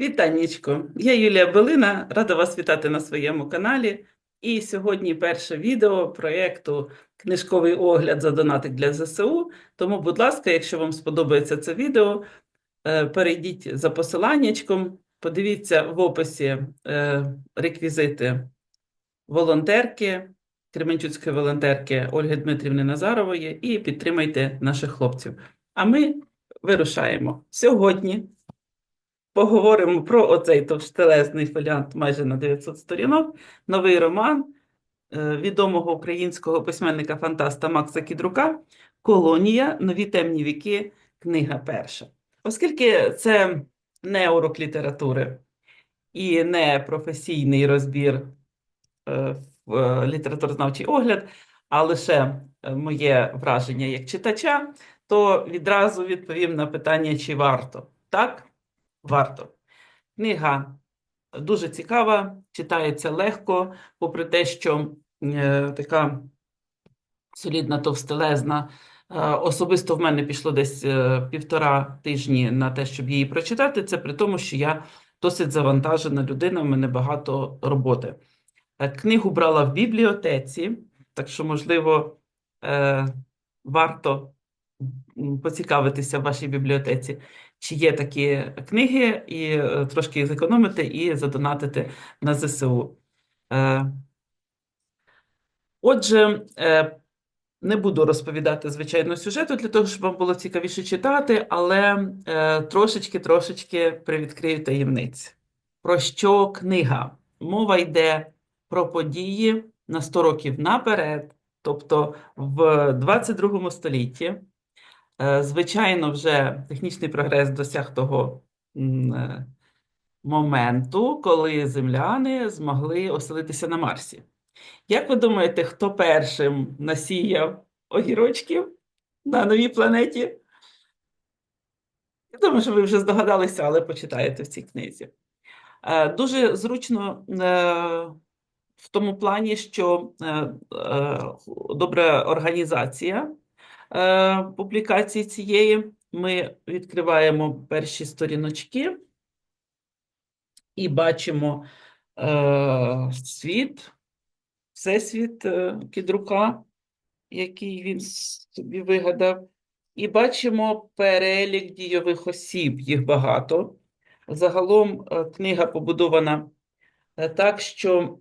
Вітаннячко! Я Юлія Белина, рада вас вітати на своєму каналі. І сьогодні перше відео проєкту Книжковий огляд за донатик для ЗСУ. Тому, будь ласка, якщо вам сподобається це відео, е, перейдіть за посиланнячком, подивіться в описі е, реквізити волонтерки, Кременчуцької волонтерки Ольги Дмитрівни Назарової і підтримайте наших хлопців. А ми вирушаємо сьогодні поговоримо про оцей товстелезний фоліант майже на 900 сторінок, новий роман е, відомого українського письменника-фантаста Макса Кідрука Колонія. Нові темні віки. Книга перша. Оскільки це не урок літератури і не професійний розбір е, в е, літературознавчий огляд, а лише моє враження як читача, то відразу відповім на питання, чи варто. Так? Варто. Книга дуже цікава, читається легко, попри те, що е, така солідна, товстелезна. Е, особисто в мене пішло десь е, півтора тижні на те, щоб її прочитати. Це при тому, що я досить завантажена людина, в мене багато роботи. Е, Книгу брала в бібліотеці, так що, можливо, варто поцікавитися в вашій бібліотеці, чи є такі книги, і е, трошки зекономити і задонатити на ЗСУ. Е, Отже, е, не буду розповідати, звичайно, сюжету для того, щоб вам було цікавіше читати, але трошечки-трошечки привідкрию таємниць. Про що книга? Мова йде про події на 100 років наперед, тобто в 22 столітті. Е, Звичайно, вже технічний прогрес досяг того е, моменту, коли земляни змогли оселитися на Марсі. Як ви думаєте, хто першим насіяв огірочків на новій планеті? Я думаю, що ви вже здогадалися, але почитаєте в цій книзі. Е, Дуже зручно в тому плані, що добра організація публікації цієї. Ми відкриваємо перші сторіночки і бачимо е, світ, всесвіт е, Кідрука, який він собі вигадав. І бачимо перелік дійових осіб, їх багато. Загалом е, книга побудована е, так, що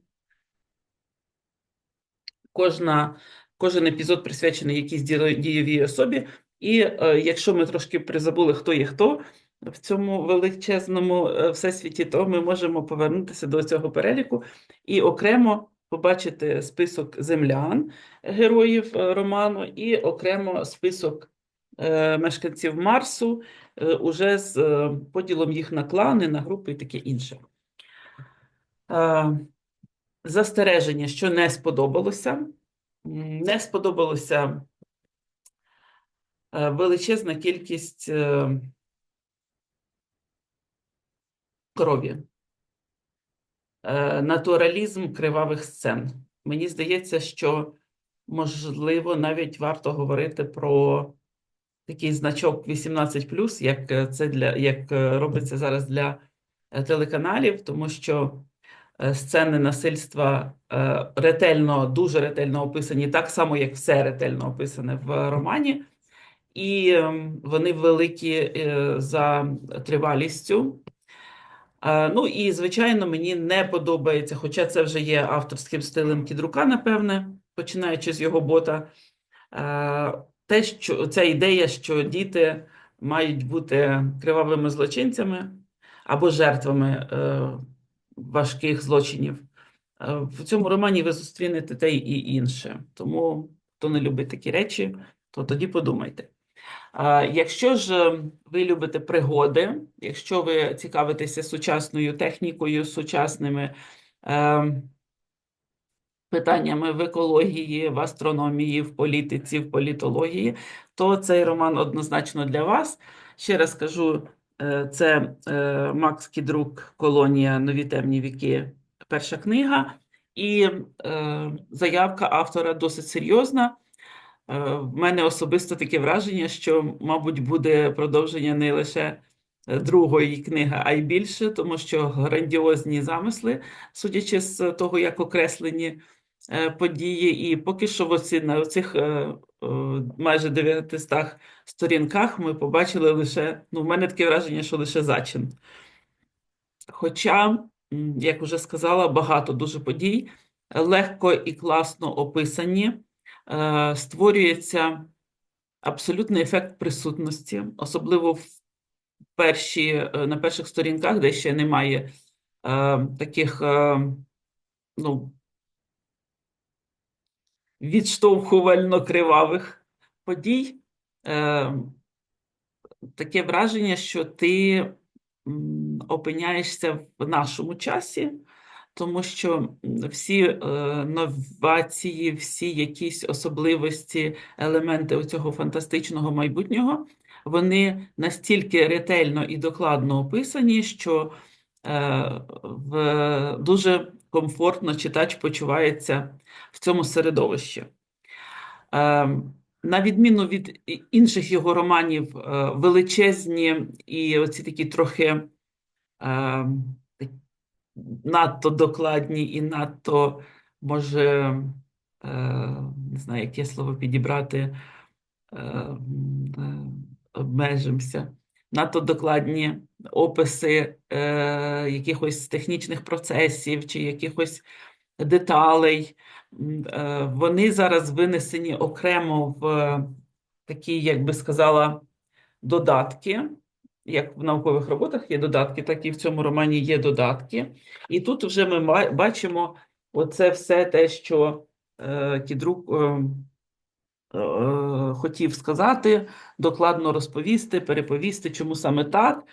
кожна, кожен епізод присвячений якійсь дієвій особі. І е, якщо ми трошки призабули, хто є хто в цьому величезному е, всесвіті, то ми можемо повернутися до цього переліку і окремо побачити список землян, героїв е, роману, і окремо список мешканців Марсу, уже з поділом їх на клани, на групи і таке інше. Застереження, що не сподобалося. Не сподобалося е, величезна кількість е, крові, Е, натуралізм кривавих сцен. Мені здається, що можливо навіть варто говорити про такий значок 18+, як це для як робиться зараз для телеканалів, тому що сцени насильства е, ретельно, дуже ретельно описані, так само, як все ретельно описане в романі, і ем, вони великі е, за тривалістю. Е, Ну і, звичайно, мені не подобається, хоча це вже є авторським стилем Кідрука, напевне, починаючи з його бота. е, Те, що ця ідея, що діти мають бути кривавими злочинцями або жертвами е, важких злочинів. Е, В цьому романі ви зустрінете те і інше. Тому, хто не любить такі речі, то тоді подумайте. Якщо ж е, ви любите пригоди, якщо ви цікавитеся сучасною технікою, сучасними е, питаннями в екології, в астрономії, в політиці, в політології, то цей роман однозначно для вас. Ще раз кажу, це е, Макс Кідрук Колонія Нові темні віки, перша книга, і е, заявка автора досить серйозна. Е, В мене особисто таке враження, що, мабуть, буде продовження не лише е, другої книги, а й більше, тому що грандіозні замисли, судячи з того, як окреслені е, події, і поки що в оці, на цих майже 900 сторінках ми побачили лише, ну, в мене таке враження, що лише зачин. Хоча, як вже сказала, багато дуже подій легко і класно описані, е, створюється абсолютний ефект присутності, особливо в перші, е, на перших сторінках, де ще немає е, таких ну, відштовхувально кривавих подій. Таке враження, що ти опиняєшся в нашому часі, тому що всі е, новації, всі якісь особливості, елементи цього фантастичного майбутнього, вони настільки ретельно і докладно описані, що е, в, дуже комфортно читач почувається в цьому середовищі. Е, на відміну від інших його романів, е, величезні і оці такі трохи е, надто докладні і надто, може, не знаю, яке слово підібрати, обмежимося, надто докладні описи якихось технічних процесів чи якихось деталей. Е, вони зараз винесені окремо в такі, як би сказала, додатки. Як в наукових роботах є додатки, так і в цьому романі є додатки. І тут вже ми бачимо оце все те, що е, Кідрук е, е, хотів сказати, докладно розповісти, переповісти, чому саме так.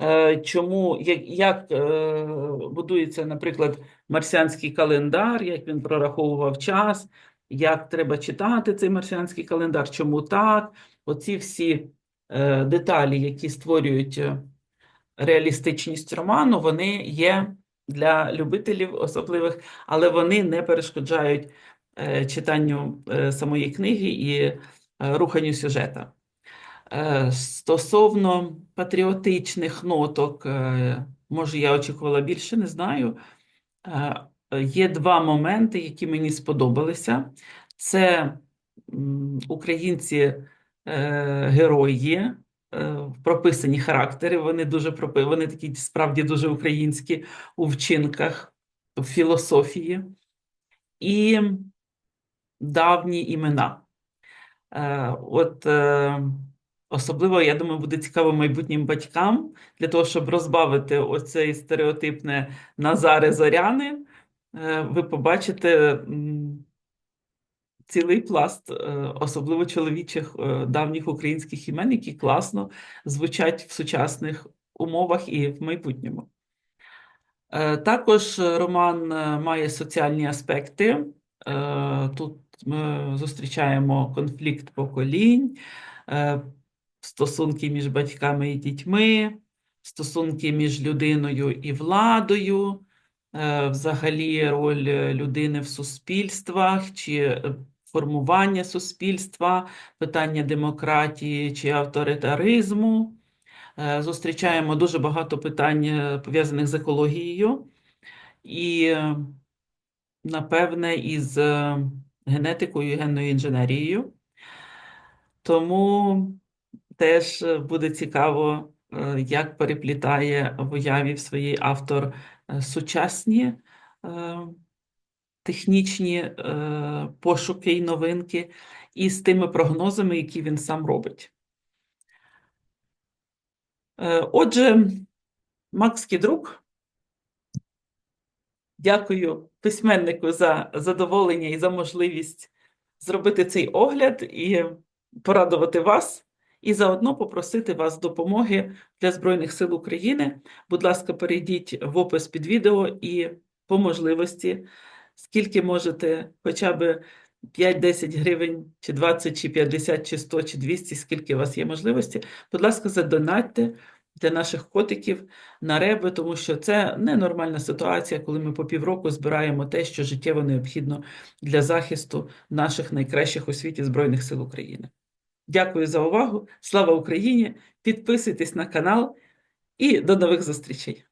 Е, чому як як е, будується, наприклад, марсіанський календар, як він прораховував час, як треба читати цей марсіанський календар, чому так? Оці всі е, деталі, які створюють реалістичність роману, вони є для любителів особливих, але вони не перешкоджають читанню самої книги і руханню сюжета. Е, стосовно патріотичних ноток, е, може, я очікувала більше, не знаю. Е, є два моменти, які мені сподобалися. Це українці герої, прописані характери. Вони дуже вони такі справді дуже українські у вчинках, в філософії і давні імена. От Особливо, я думаю, буде цікаво майбутнім батькам для того, щоб розбавити оцей стереотипне Назари Зоряни. Е, ви побачите цілий пласт, е, особливо чоловічих е, давніх українських імен, які класно звучать в сучасних умовах і в майбутньому. Також роман має соціальні аспекти. Тут ми зустрічаємо конфлікт поколінь стосунки між батьками і дітьми, стосунки між людиною і владою, е, взагалі роль людини в суспільствах чи е, формування суспільства, питання демократії чи авторитаризму. Е, зустрічаємо дуже багато питань пов'язаних з екологією і, напевне, із генетикою і генною інженерією. Тому теж е, буде цікаво, е, як переплітає в уяві в своїй автор е, сучасні технічні пошуки і новинки, і з тими прогнозами, які він сам робить. Отже, Макс Кідрук, дякую письменнику за задоволення і за можливість зробити цей огляд і порадувати вас і заодно попросити вас допомоги для Збройних сил України. Будь ласка, перейдіть в опис під відео і по можливості, скільки можете, хоча б 5-10 гривень, чи 20, чи 50, чи 100, чи 200, скільки у вас є можливості, будь ласка, задонатьте для наших котиків на реби, тому що це ненормальна ситуація, коли ми по півроку збираємо те, що життєво необхідно для захисту наших найкращих у світі Збройних сил України. Дякую за увагу. Слава Україні! Підписуйтесь на канал і до нових зустрічей!